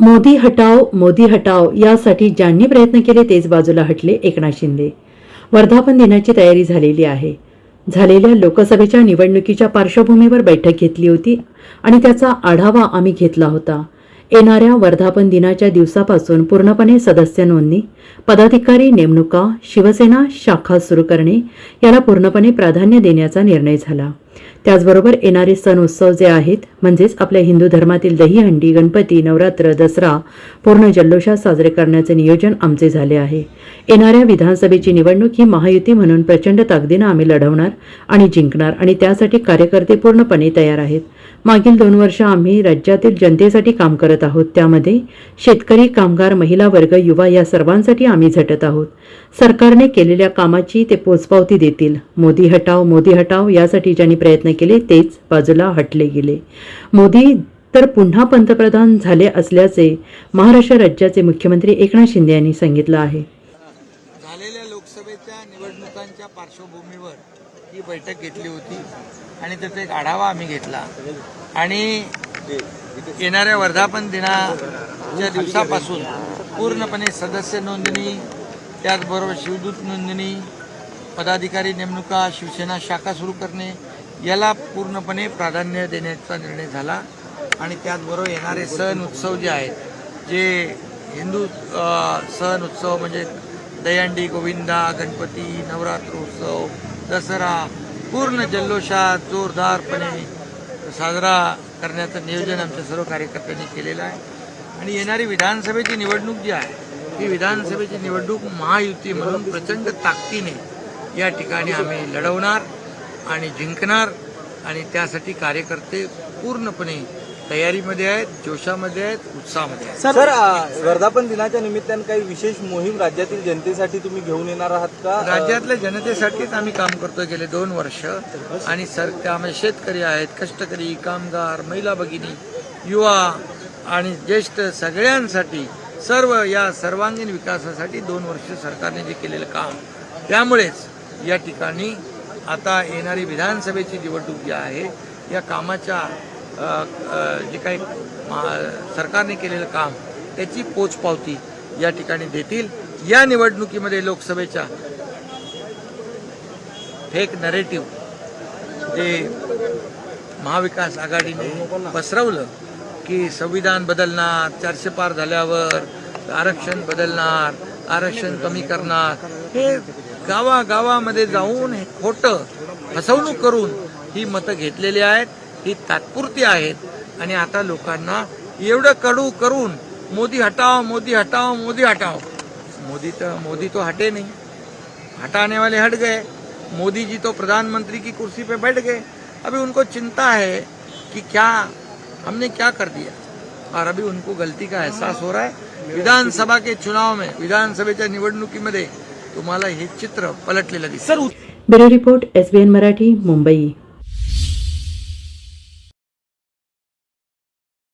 मोदी हटाव मोदी हटाव यासाठी ज्यांनी प्रयत्न केले तेच बाजूला हटले एकनाथ शिंदे. वर्धापन दिनाची तयारी झालेली आहे. झालेल्या लोकसभेच्या निवडणुकीच्या पार्श्वभूमीवर बैठक घेतली होती आणि त्याचा आढावा आम्ही घेतला होता. येणाऱ्या वर्धापन दिनाच्या दिवसापासून पूर्णपणे सदस्य नोंदणी पदाधिकारी नेमणुका शिवसेना शाखा सुरू करणे याला पूर्णपणे प्राधान्य देण्याचा निर्णय झाला. त्याचबरोबर येणारे सण उत्सव जे आहेत म्हणजेच आपल्या हिंदू धर्मातील दहीहंडी गणपती नवरात्र दसरा पूर्ण जल्लोषात साजरे करण्याचे नियोजन आमचे झाले आहे. येणाऱ्या विधानसभेची निवडणूक ही महायुती म्हणून प्रचंड ताकदीनं आम्ही लढवणार आणि जिंकणार आणि त्यासाठी कार्यकर्ते पूर्णपणे तयार आहेत. मागील दोन वर्ष आम्ही राज्यातील जनतेसाठी काम करत आहोत. त्यामध्ये शेतकरी कामगार महिला वर्ग युवा या सर्वांसाठी आम्ही झटत आहोत. सरकारने केलेल्या कामाची ते पोचपावती देतील. मोदी हटाव मोदी हटाव यासाठी ज्यांनी प्रयत्न केले तेच बाजूला हटले गेले. मोदी तर पुन्हा पंतप्रधान झाले असल्याचे महाराष्ट्र राज्याचे मुख्यमंत्री एकनाथ शिंदे यांनी सांगितलं आहे. झालेल्या लोकसभेच्या निवडणुकांच्या पार्श्वभूमीवर ही बैठक घेतली होती आणि त्याचा एक आढावा आम्ही घेतला. आणि येणाऱ्या वर्धापन दिनाच्या दिवसापासून पूर्णपणे सदस्य नोंदणी त्याचबरोबर शिवदूत नोंदणी पदाधिकारी नेमणुका शिवसेना शाखा सुरू करणे याला पूर्णपणे प्राधान्य देण्याचा निर्णय झाला. आणि त्याचबरोबर येणारे सण उत्सव जे आहेत जे हिंदू सण उत्सव म्हणजे दहीहंडी गोविंदा गणपती नवरात्र उत्सव दसरा पूर्ण जल्लोषात जोरदारपणे साजरा करण्याचं नियोजन आमच्या सर्व कार्यकर्त्यांनी केलेलं आहे. आणि येणारी विधानसभेची निवडणूक जी आहे ही विधानसभेची निवडणूक महायुती म्हणून प्रचंड ताकदीने या ठिकाणी आम्ही लढवणार आणि जिंकणार आणि त्यासाठी कार्यकर्ते पूर्णपणे तयारीमध्ये आहेत जोशामध्ये आहेत उत्साहामध्ये आहेत. सर अ, वर्धापन दिनाच्या निमित्तानं काही विशेष मोहीम राज्यातील जनतेसाठी तुम्ही घेऊन येणार आहात का? अ, राज्यातल्या जनतेसाठीच आम्ही काम करतोय गेले दोन वर्ष. आणि सर त्यामध्ये शेतकरी आहेत कष्टकरी कामगार महिला भगिनी युवा आणि ज्येष्ठ सगळ्यांसाठी सर्व या सर्वांगीण विकासासाठी दोन वर्ष सरकारने जे केलेलं काम त्यामुळेच या ठिकाणी आता येणारी विधानसभेची निवडणूक जी आहे या कामाच्या जे काही मा- सरकारने केलेलं काम त्याची पोचपावती या ठिकाणी देतील. या निवडणुकीमध्ये लोकसभेच्या फेक नरेटिव्ह जे महाविकास आघाडीने पसरवलं की संविधान बदलणार चारशे पार झाल्यावर आरक्षण बदलणार आरक्षण कमी करणार हे गावागावामध्ये जाऊन हे खोटं फसवणूक करून ही मतं घेतलेली आहेत. ही तात्पुरती आहेत. आणि आता लोकांना एवढं कडू करून मोदी हटाव मोदी हटाव मोदी हटाव मोदी तर मोदी तो हटे नहीं. हटाने वाले हट गए. मोदी जी तो प्रधानमंत्री की कुर्सी पे बैठ गए. अभी उनको चिंता है कि क्या हमने क्या कर दिया? और अभी उनको गलती का एहसास हो रहा है. विधानसभा के चुनाव में विधानसभेच्या निवडणुकीमध्ये तुम्हाला हे चित्र पलटलेलं दिसत bureau report SBN Marathi Mumbai.